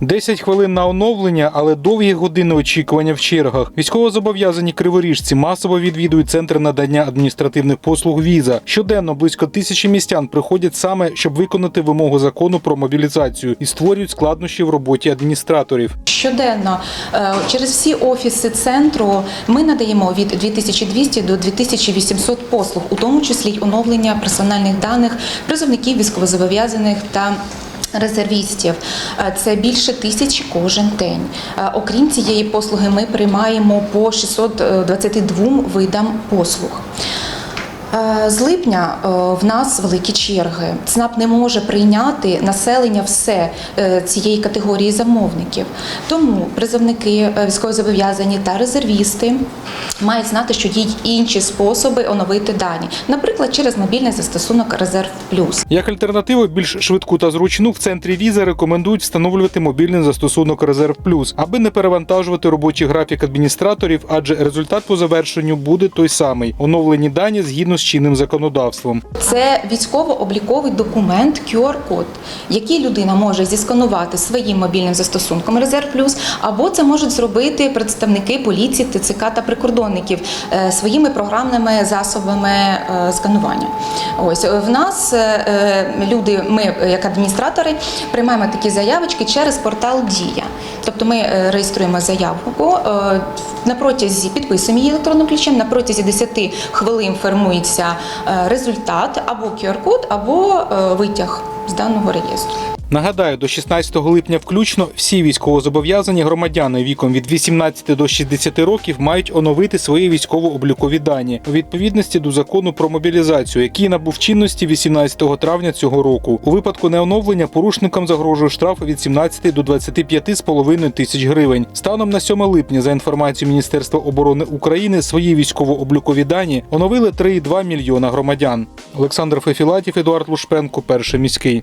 10 хвилин на оновлення, але довгі години очікування в чергах. Військовозобов'язані криворіжці масово відвідують центр надання адміністративних послуг віза. Щоденно близько тисячі містян приходять саме, щоб виконати вимогу закону про мобілізацію і створюють складнощі в роботі адміністраторів. Щоденно е, через всі офіси центру ми надаємо від 2200 до 2800 послуг, у тому числі й оновлення персональних даних призовників військовозобов'язаних та Резервістів Е, це більше тисячі кожен день. Е, Окрім цієї послуги, ми приймаємо по 622 видам послуг. Е, З липня е, в нас великі черги. ЦНАП не може прийняти населення все е, цієї категорії замовників. Тому призовники військовозобов'язані та резервісти мають знати, що є інші способи оновити дані, наприклад, через мобільний застосунок Резерв Плюс. Як альтернативу більш швидку та зручну в центрі віза рекомендують встановлювати мобільний застосунок Резерв Плюс, аби не перевантажувати робочий графік адміністраторів, адже результат по завершенню буде той самий оновлені дані згідно з чинним законодавством. Це військово-обліковий документ QR-код, який людина може зісканувати своїм мобільним застосунком Резерв Плюс, або це можуть зробити представники поліції, ТЦК та прикордонників е, своїми програмними засобами е, сканування. Ось е, в нас люди, ми як адміністратори, приймаємо такі заявочки через портал Дія. Тобто ми реєструємо заявку на протязі підписуємо її електронним ключем. На протязі 10 хвилин формується е, результат або QR-код, або е, витяг з даного реєстру. Нагадаю, до 16 липня включно всі військовозобов'язані громадяни віком від 18 до 60 років мають оновити свої військово-облікові дані у відповідності до закону про мобілізацію, який набув чинності 18 травня цього року. У випадку неоновлення порушникам загрожує штраф від 17 до 25,5 тисяч гривень. Станом на 7 липня, за інформацією Міністерства оборони України, свої військово-облікові дані оновили 3,2 мільйона громадян. Олександр Фефілатів, Едуард Лушпенко, перший міський.